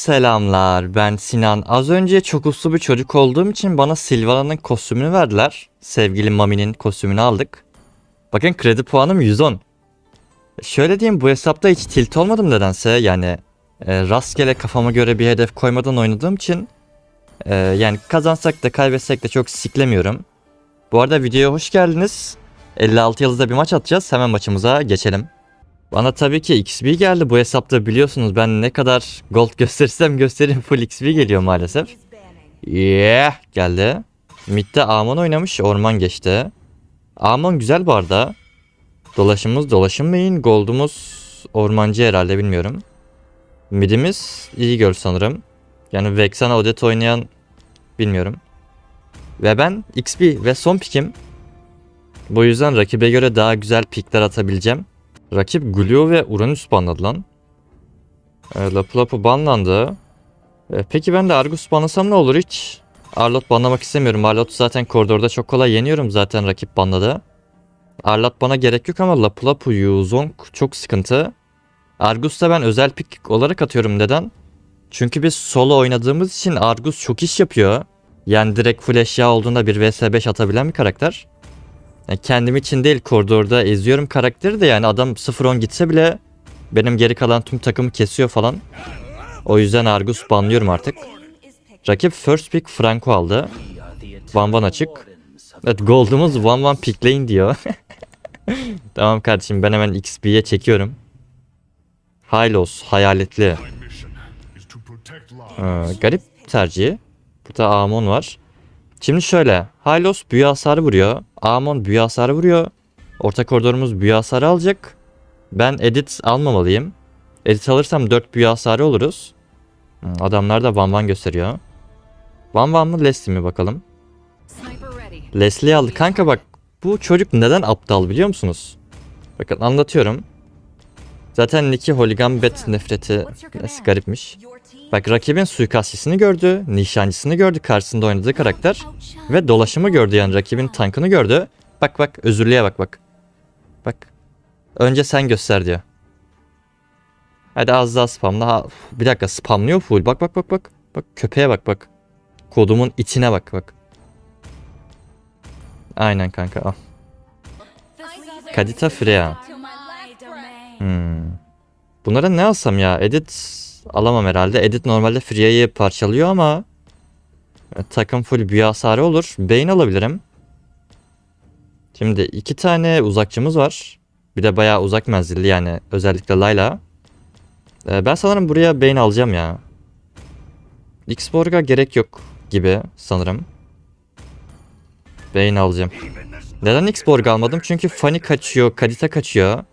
Selamlar ben Sinan. Az önce çok uslu bir çocuk olduğum için bana Silvana'nın kostümünü verdiler. Sevgili Mami'nin kostümünü aldık. Bakın kredi puanım 110. Şöyle diyeyim bu hesapta hiç tilt olmadım nedense yani e, rastgele kafama göre bir hedef koymadan oynadığım için e, yani kazansak da kaybetsek de çok siklemiyorum. Bu arada videoya hoş geldiniz. 56 yıldızda bir maç atacağız. Hemen maçımıza geçelim. Bana tabii ki XP geldi bu hesapta biliyorsunuz ben ne kadar gold gösterirsem göstereyim full XP geliyor maalesef. Yeah geldi. Mid'de Amon oynamış orman geçti. Amon güzel bu arada. Dolaşımımız dolaşım main gold'umuz ormancı herhalde bilmiyorum. Mid'imiz iyi gör sanırım. Yani Vexana Odette oynayan bilmiyorum. Ve ben XP ve son pikim. Bu yüzden rakibe göre daha güzel pikler atabileceğim. Rakip Glio ve Uranüs banladı lan. E, Lapu Lapu banlandı. E, peki ben de Argus banlasam ne olur hiç? Arlot banlamak istemiyorum. Arlot zaten koridorda çok kolay yeniyorum zaten rakip banladı. Arlot bana gerek yok ama Lapu Lapu Yuzong çok sıkıntı. Argus da ben özel pik olarak atıyorum. Neden? Çünkü biz solo oynadığımız için Argus çok iş yapıyor. Yani direkt full eşya olduğunda bir vs 5 atabilen bir karakter. Yani kendim için değil koridorda eziyorum karakteri de yani adam 0-10 gitse bile benim geri kalan tüm takımı kesiyor falan. O yüzden Argus banlıyorum artık. Rakip first pick Franco aldı. Van Van açık. Evet gold'umuz Van Van pickleyin diyor. tamam kardeşim ben hemen XP'ye çekiyorum. Hylos hayaletli. Ee, garip tercih. Burada Amon var. Şimdi şöyle. Hylos büyü hasarı vuruyor. Amon büyü hasarı vuruyor. Orta koridorumuz büyü hasarı alacak. Ben edit almamalıyım. Edit alırsam 4 büyü hasarı oluruz. Hmm, Adamlar da Van Van gösteriyor. Van Van mı Leslie mi bakalım. Leslie aldı. Kanka bak bu çocuk neden aptal biliyor musunuz? Bakın anlatıyorum. Zaten Nicky Holigan Bet nefreti garipmiş. Bak rakibin suikastçısını gördü, nişancısını gördü karşısında oynadığı karakter ve dolaşımı gördü yani rakibin tankını gördü. Bak bak özürlüğe bak bak. Bak. Önce sen göster diyor. Hadi az daha spamla. Ha, bir dakika spamlıyor full. Bak bak bak bak. Bak köpeğe bak bak. Kodumun içine bak bak. Aynen kanka al. Kadita Freya. Hmm. Bunlara ne alsam ya? Edit alamam herhalde. Edit normalde Freya'yı parçalıyor ama e, takım full büyü hasarı olur. Bane alabilirim. Şimdi iki tane uzakçımız var. Bir de bayağı uzak menzilli yani özellikle Layla. E, ben sanırım buraya Bane alacağım ya. X-Borg'a gerek yok gibi sanırım. Bane alacağım. Neden X-Borg almadım? Çünkü Fanny kaçıyor, Kadita kaçıyor.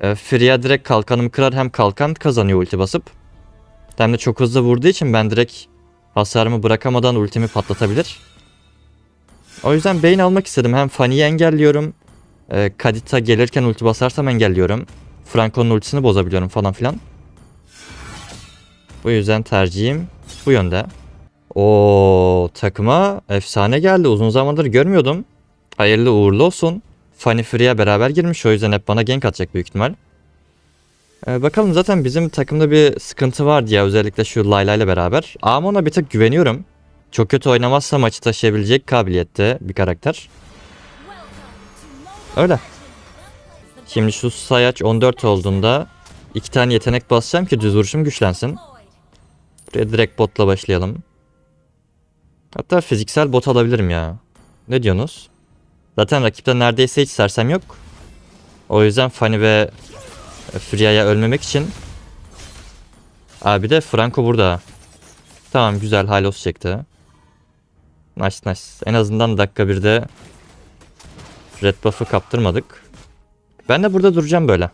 E, Freya direkt kalkanımı kırar hem kalkan kazanıyor ulti basıp. Hem de çok hızlı vurduğu için ben direkt hasarımı bırakamadan ultimi patlatabilir. O yüzden Bane almak istedim. Hem Fanny'yi engelliyorum. E, Kadita gelirken ulti basarsam engelliyorum. Franco'nun ultisini bozabiliyorum falan filan. Bu yüzden tercihim bu yönde. O takıma efsane geldi. Uzun zamandır görmüyordum. Hayırlı uğurlu olsun. Fanny Free'ye beraber girmiş. O yüzden hep bana gank atacak büyük ihtimal. Ee, bakalım zaten bizim takımda bir sıkıntı var diye özellikle şu Layla ile beraber. Amon'a bir tık güveniyorum. Çok kötü oynamazsa maçı taşıyabilecek kabiliyette bir karakter. Öyle. Şimdi şu sayaç 14 olduğunda iki tane yetenek basacağım ki düz vuruşum güçlensin. Buraya direkt botla başlayalım. Hatta fiziksel bot alabilirim ya. Ne diyorsunuz? Zaten rakipte neredeyse hiç sersem yok. O yüzden Fanny ve Freya ölmemek için. Abi de Franco burada. Tamam güzel Halos çekti. Nice nice. En azından dakika birde Red buff'ı kaptırmadık. Ben de burada duracağım böyle.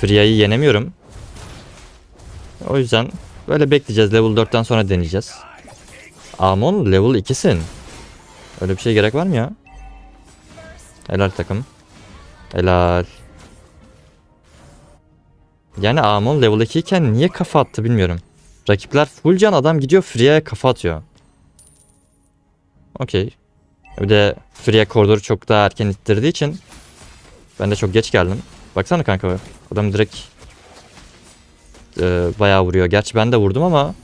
Freya'yı yenemiyorum. O yüzden böyle bekleyeceğiz. Level 4'ten sonra deneyeceğiz. Amon level 2'sin. Öyle bir şey gerek var mı ya? Helal takım. Helal. Yani Amon level 2 iken niye kafa attı bilmiyorum. Rakipler full can adam gidiyor Free'ye kafa atıyor. Okey. Bir de Free'ye koridoru çok daha erken ittirdiği için ben de çok geç geldim. Baksana kanka adam direkt e, bayağı vuruyor. Gerçi ben de vurdum ama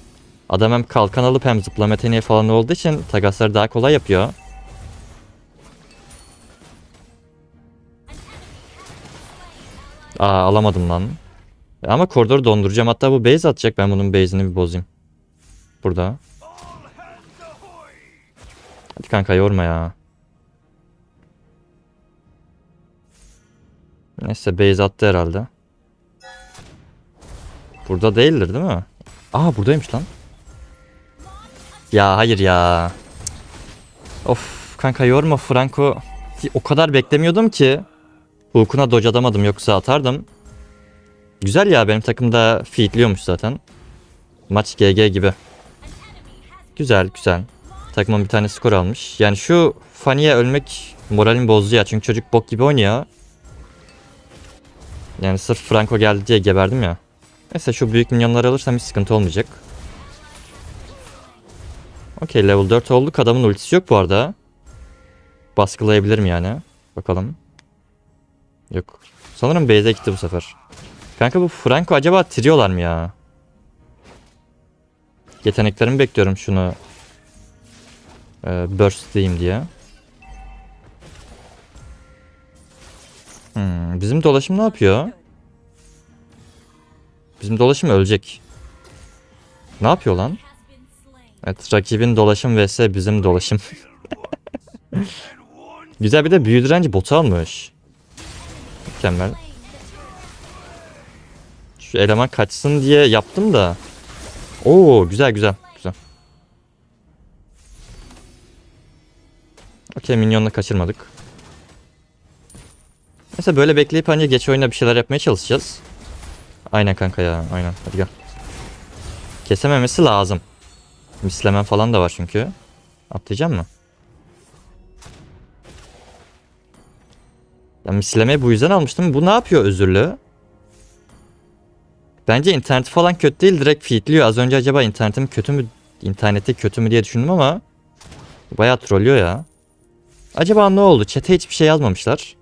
Adam hem kalkan alıp hem zıplama yeteneği falan olduğu için takasları daha kolay yapıyor. Aa alamadım lan. Ama koridoru donduracağım. Hatta bu base atacak. Ben bunun base'ini bir bozayım. Burada. Hadi kanka yorma ya. Neyse base attı herhalde. Burada değildir değil mi? Aa buradaymış lan. Ya hayır ya. Of kanka yorma Franco. O kadar beklemiyordum ki. Hulk'una dodge atamadım yoksa atardım. Güzel ya benim takımda feedliyormuş zaten. Maç GG gibi. Güzel güzel. Takımın bir tane skor almış. Yani şu Fanny'e ölmek moralim bozdu ya. Çünkü çocuk bok gibi oynuyor. Yani sırf Franco geldi diye geberdim ya. Neyse şu büyük minyonları alırsam hiç sıkıntı olmayacak. Okey level 4 olduk. Adamın ultisi yok bu arada. Baskılayabilirim yani. Bakalım. Yok. Sanırım base'e gitti bu sefer. Kanka bu Franco acaba tiriyorlar mı ya? Yeteneklerimi bekliyorum şunu. Ee, burst diyeyim diye. Hmm, bizim dolaşım ne yapıyor? Bizim dolaşım ölecek. Ne yapıyor lan? Evet rakibin dolaşım vs bizim dolaşım. Güzel bir de büyü direnci botu almış. Mükemmel. Şu eleman kaçsın diye yaptım da. Oo güzel güzel güzel. Okey minyonla kaçırmadık. Neyse böyle bekleyip hani geç oyuna bir şeyler yapmaya çalışacağız. Aynen kanka ya aynen hadi gel. Kesememesi lazım. Mislemen falan da var çünkü. Atlayacak mı? Ya mislemeyi bu yüzden almıştım. Bu ne yapıyor özürlü? Bence interneti falan kötü değil direkt feedliyor. Az önce acaba internetim kötü mü internette kötü mü diye düşündüm ama bayağı trollüyor ya. Acaba ne oldu? Chat'e hiçbir şey yazmamışlar.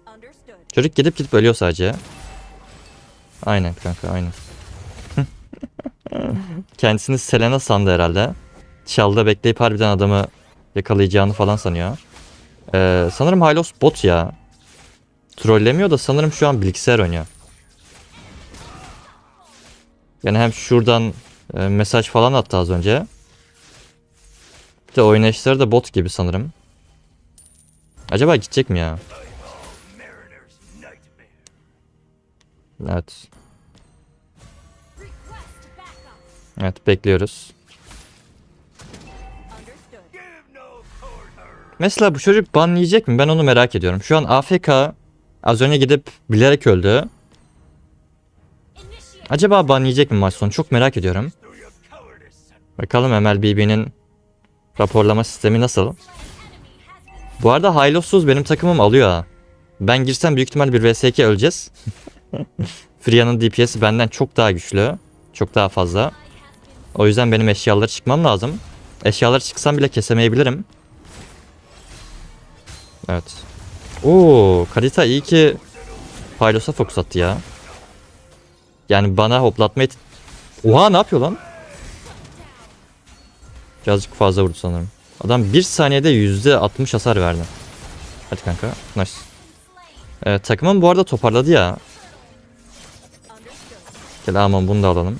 Çocuk gidip gidip ölüyor sadece. Aynen kanka aynen. Kendisini Selena sandı herhalde. Çalda bekleyip harbiden adamı yakalayacağını falan sanıyor. Ee, sanırım Hylos bot ya. Trollemiyor da sanırım şu an bilgisayar oynuyor. Yani hem şuradan e, mesaj falan attı az önce. Bir de oynayışları da bot gibi sanırım. Acaba gidecek mi ya? Evet. Evet bekliyoruz. Mesela bu çocuk ban yiyecek mi? Ben onu merak ediyorum. Şu an AFK az önce gidip bilerek öldü. Acaba ban yiyecek mi maç sonu? Çok merak ediyorum. Bakalım MLBB'nin raporlama sistemi nasıl? Bu arada Hylos'suz benim takımım alıyor ha. Ben girsem büyük ihtimal bir vs2 öleceğiz. Fria'nın DPS'i benden çok daha güçlü. Çok daha fazla. O yüzden benim eşyaları çıkmam lazım. Eşyaları çıksam bile kesemeyebilirim. Evet. Oo, Karita iyi ki Pylos'a fokus attı ya. Yani bana hoplatmayı... Oha ne yapıyor lan? Birazcık fazla vurdu sanırım. Adam bir saniyede %60 hasar verdi. Hadi kanka. Nice. Ee, takımım bu arada toparladı ya. Gel aman bunu da alalım.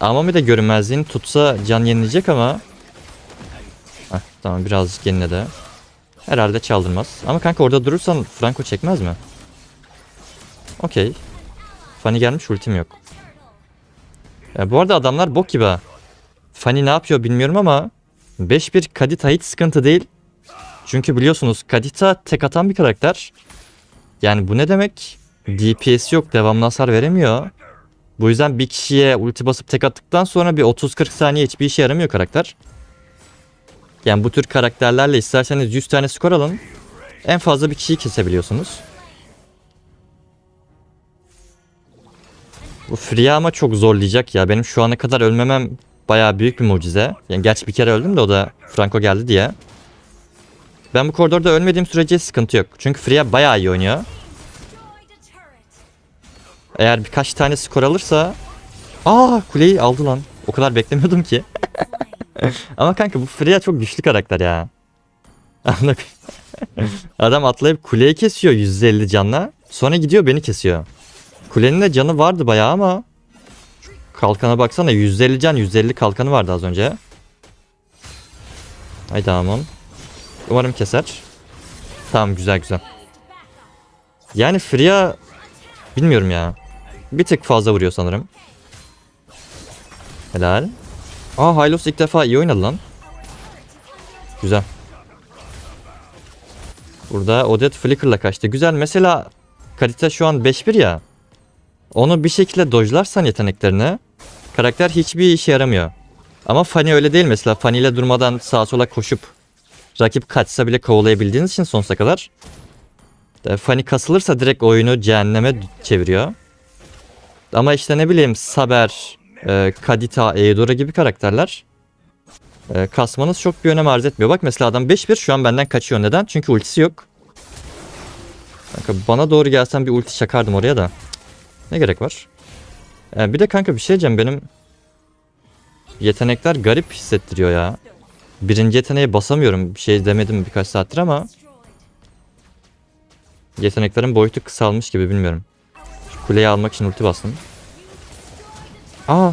Aman bir de görünmezliğini tutsa can yenileyecek ama. Heh, tamam birazcık yeniledi. Herhalde çaldırmaz. Ama kanka orada durursan Franco çekmez mi? Okey. Fanny gelmiş ultim yok. Ya bu arada adamlar bok gibi ha. Fanny ne yapıyor bilmiyorum ama 5-1 Kadita hiç sıkıntı değil. Çünkü biliyorsunuz Kadita tek atan bir karakter. Yani bu ne demek? DPS yok devamlı hasar veremiyor. Bu yüzden bir kişiye ulti basıp tek attıktan sonra bir 30-40 saniye hiçbir işe yaramıyor karakter. Yani bu tür karakterlerle isterseniz 100 tane skor alın. En fazla bir kişiyi kesebiliyorsunuz. Bu Freya ama çok zorlayacak ya. Benim şu ana kadar ölmemem bayağı büyük bir mucize. Yani gerçi bir kere öldüm de o da Franco geldi diye. Ben bu koridorda ölmediğim sürece sıkıntı yok. Çünkü Freya bayağı iyi oynuyor. Eğer birkaç tane skor alırsa... Aa kuleyi aldı lan. O kadar beklemiyordum ki. Ama kanka bu Freya çok güçlü karakter ya. Adam atlayıp kuleyi kesiyor 150 canla. Sonra gidiyor beni kesiyor. Kulenin de canı vardı bayağı ama kalkana baksana 150 can 150 kalkanı vardı az önce. Haydi Amon. Umarım keser. Tamam güzel güzel. Yani Freya bilmiyorum ya. Bir tık fazla vuruyor sanırım. Helal. Aa Hylos ilk defa iyi oynadı lan. Güzel. Burada Odette Flicker'la kaçtı. Güzel. Mesela kalite şu an 5-1 ya. Onu bir şekilde dojlarsan yeteneklerini karakter hiçbir işe yaramıyor. Ama Fanny öyle değil mesela. Fanny ile durmadan sağa sola koşup rakip kaçsa bile kovalayabildiğiniz için sonsuza kadar. Fanny kasılırsa direkt oyunu cehenneme çeviriyor. Ama işte ne bileyim Saber, e, Kadita, Eudora gibi karakterler e, kasmanız çok bir önem arz etmiyor. Bak mesela adam 5-1 şu an benden kaçıyor. Neden? Çünkü ultisi yok. Bana doğru gelsen bir ulti çakardım oraya da. Ne gerek var? E, bir de kanka bir şey diyeceğim benim yetenekler garip hissettiriyor ya. Birinci yeteneğe basamıyorum. Bir şey demedim birkaç saattir ama yeteneklerin boyutu kısalmış gibi bilmiyorum. Şu kuleyi almak için ulti bastım. Aa.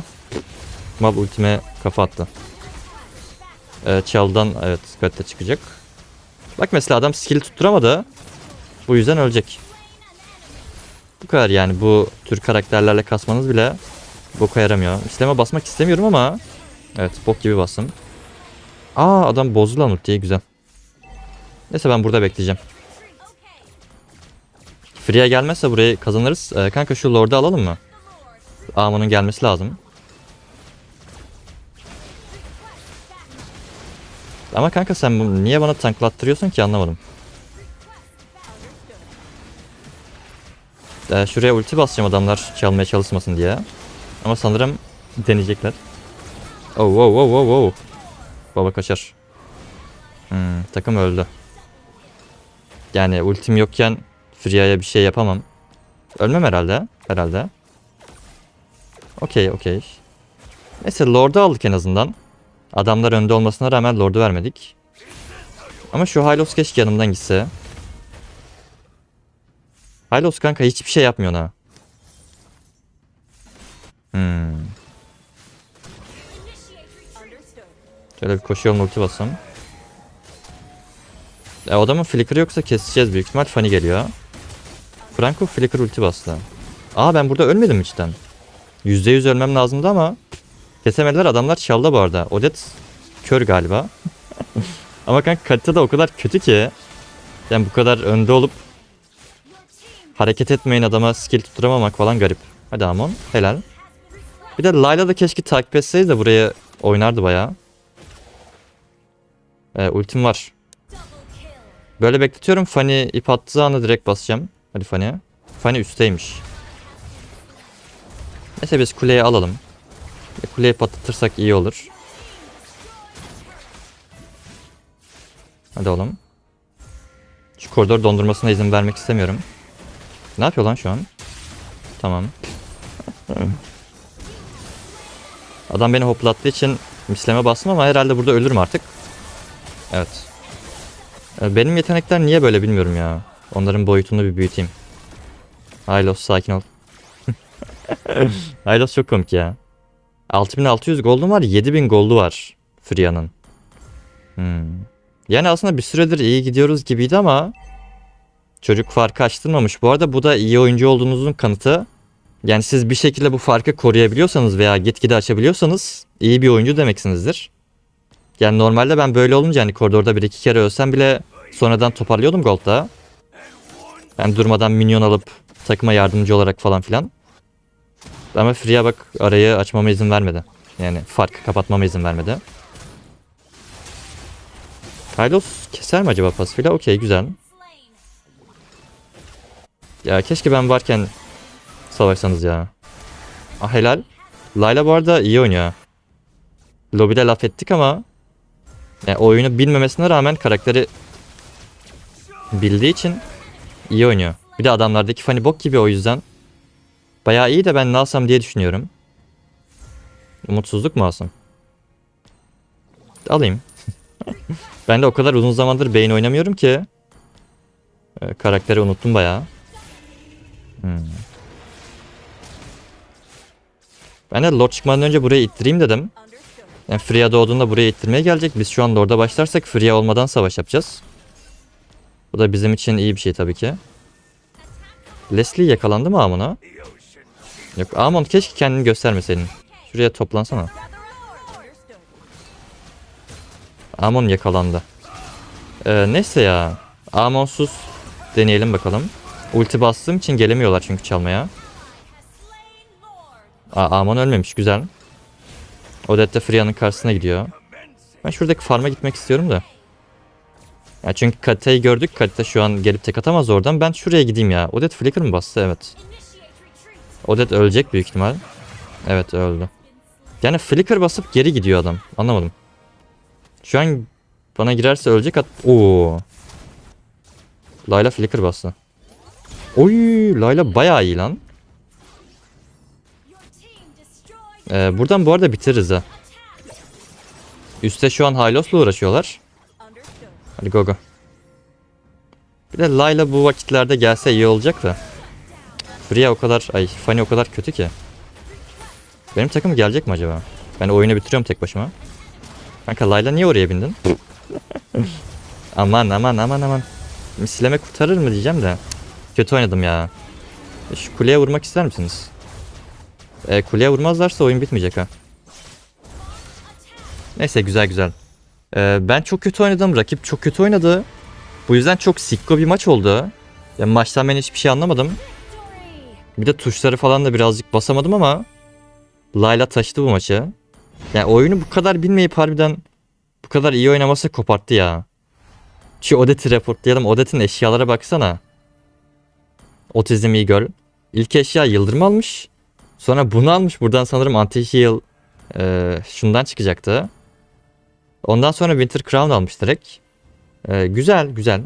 Mab ultime kafa attı. Ee, çaldan evet dikkatli çıkacak. Bak mesela adam skill tutturamadı. Bu yüzden ölecek. Bu kadar yani bu tür karakterlerle kasmanız bile boka yaramıyor. İsteme basmak istemiyorum ama evet bok gibi bastım. Aa adam bozdu lan ultiyi güzel. Neyse ben burada bekleyeceğim. Free'ye gelmezse burayı kazanırız. Ee, kanka şu Lord'u alalım mı? Amon'un gelmesi lazım. Ama kanka sen niye bana tanklattırıyorsun ki anlamadım. Ee, şuraya ulti basacağım adamlar çalmaya çalışmasın diye. Ama sanırım deneyecekler. Oh wow wow wow wow. Baba kaçar. Hmm, takım öldü. Yani ultim yokken Freeya'ya bir şey yapamam. Ölmem herhalde. Herhalde. Okey okey. Neyse Lord'u aldık en azından. Adamlar önde olmasına rağmen Lord'u vermedik. Ama şu Hylos keşke yanımdan gitse. Hylos kanka hiçbir şey yapmıyor ha. Hmm. Şöyle bir koşu yoluna ulti bassam. E, adamın flicker'ı yoksa keseceğiz büyük ihtimal. Fanny geliyor. Franco flicker ulti bastı. Aa ben burada ölmedim cidden. %100 ölmem lazımdı ama kesemediler adamlar çaldı bu arada. Odet kör galiba. ama kanka kalite de o kadar kötü ki yani bu kadar önde olup hareket etmeyin adama skill tutturamamak falan garip. Hadi Amon helal. Bir de Layla da keşke takip etseydi de buraya oynardı bayağı. Ee, ultim var. Böyle bekletiyorum. Fanny ip attığı anda direkt basacağım. Hadi Fanny. Fanny üstteymiş. Neyse biz kuleyi alalım. Kuleyi patlatırsak iyi olur. Hadi oğlum. Şu koridor dondurmasına izin vermek istemiyorum. Ne yapıyor lan şu an? Tamam. Adam beni hoplattığı için misleme bastım ama herhalde burada ölürüm artık. Evet. Ee, Benim yetenekler niye böyle bilmiyorum ya. Onların boyutunu bir büyüteyim. Hylos sakin ol. Hylos çok komik ya. 6600 gold'um var 7000 gold'u var Freeya'nın. Hmm. Yani aslında bir süredir iyi gidiyoruz gibiydi ama çocuk farkı açtırmamış. Bu arada bu da iyi oyuncu olduğunuzun kanıtı. Yani siz bir şekilde bu farkı koruyabiliyorsanız veya gitgide açabiliyorsanız iyi bir oyuncu demeksinizdir. Yani normalde ben böyle olunca hani koridorda bir iki kere ölsem bile sonradan toparlıyordum Gold'da. Ben durmadan minyon alıp takıma yardımcı olarak falan filan. Ama Free'ye bak arayı açmama izin vermedi. Yani farkı kapatmama izin vermedi. Kylos keser mi acaba pasifile? Okey güzel. Ya keşke ben varken savaşsanız ya. Ah helal. Layla bu arada iyi oynuyor. Lobide laf ettik ama yani oyunu bilmemesine rağmen karakteri bildiği için iyi oynuyor. Bir de adamlardaki Fanny bok gibi o yüzden. Bayağı iyi de ben ne alsam diye düşünüyorum. Umutsuzluk mu alsam? Alayım. ben de o kadar uzun zamandır beyin oynamıyorum ki. Ee, karakteri unuttum bayağı. Hmm. Ben de Lord çıkmadan önce buraya ittireyim dedim. Yani Freya doğduğunda buraya ittirmeye gelecek. Biz şu an Lord'a başlarsak Freya olmadan savaş yapacağız. Bu da bizim için iyi bir şey tabii ki. Leslie yakalandı mı Amon'a? Yok Amon keşke kendini göstermeseydin. Şuraya toplansana. Amon yakalandı. Ee, neyse ya. Amonsuz deneyelim bakalım. Ulti bastığım için gelemiyorlar çünkü çalmaya. Aa, Amon ölmemiş güzel. Odette Freya'nın karşısına gidiyor. Ben şuradaki farma gitmek istiyorum da. Ya çünkü Kata'yı gördük. Kata şu an gelip tek atamaz oradan. Ben şuraya gideyim ya. Odette flicker mı bastı? Evet. Odette ölecek büyük ihtimal. Evet öldü. Yani flicker basıp geri gidiyor adam. Anlamadım. Şu an bana girerse ölecek at. Oo. Layla flicker bastı. Oy, Layla bayağı iyi lan. Ee, buradan bu arada bitiririz ha. Üste şu an Hylos'la uğraşıyorlar. Hadi go go. Bir de Layla bu vakitlerde gelse iyi olacak da. Freya o kadar, ay Fanny o kadar kötü ki. Benim takım gelecek mi acaba? Ben oyunu bitiriyorum tek başıma. Kanka Layla niye oraya bindin? aman aman aman aman. Misleme kurtarır mı diyeceğim de. Kötü oynadım ya. Şu kuleye vurmak ister misiniz? E, kuleye vurmazlarsa oyun bitmeyecek ha. Neyse güzel güzel. E, ben çok kötü oynadım. Rakip çok kötü oynadı. Bu yüzden çok sikko bir maç oldu. Ya maçtan ben hiçbir şey anlamadım. Bir de tuşları falan da birazcık basamadım ama Layla taşıdı bu maçı. Yani oyunu bu kadar bilmeyip harbiden bu kadar iyi oynaması koparttı ya. Şu Odette'i reportlayalım. Odette'in eşyalara baksana. Otizm Eagle. İlk eşya yıldırım almış. Sonra bunu almış. Buradan sanırım anti-heal e, şundan çıkacaktı. Ondan sonra Winter Crown almış direkt. E, güzel güzel.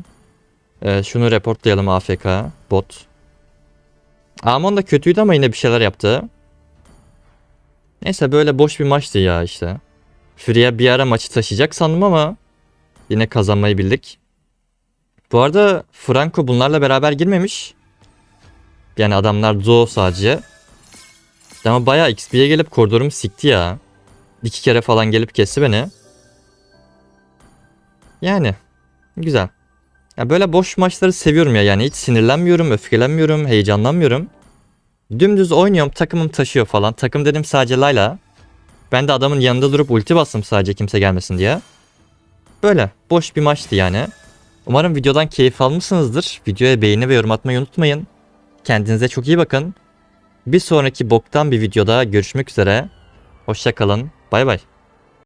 E, şunu reportlayalım AFK. Bot. Amon da kötüydü ama yine bir şeyler yaptı. Neyse böyle boş bir maçtı ya işte. Freya bir ara maçı taşıyacak sandım ama yine kazanmayı bildik. Bu arada Franco bunlarla beraber girmemiş. Yani adamlar Zo sadece. Ama bayağı XP'ye gelip koridorumu sikti ya. İki kere falan gelip kesti beni. Yani güzel. Ya böyle boş maçları seviyorum ya yani hiç sinirlenmiyorum, öfkelenmiyorum, heyecanlanmıyorum. Dümdüz oynuyorum, takımım taşıyor falan. Takım dedim sadece Layla. Ben de adamın yanında durup ulti bastım sadece kimse gelmesin diye. Böyle boş bir maçtı yani. Umarım videodan keyif almışsınızdır. Videoya beğeni ve yorum atmayı unutmayın. Kendinize çok iyi bakın. Bir sonraki boktan bir videoda görüşmek üzere. Hoşçakalın. Bay bay.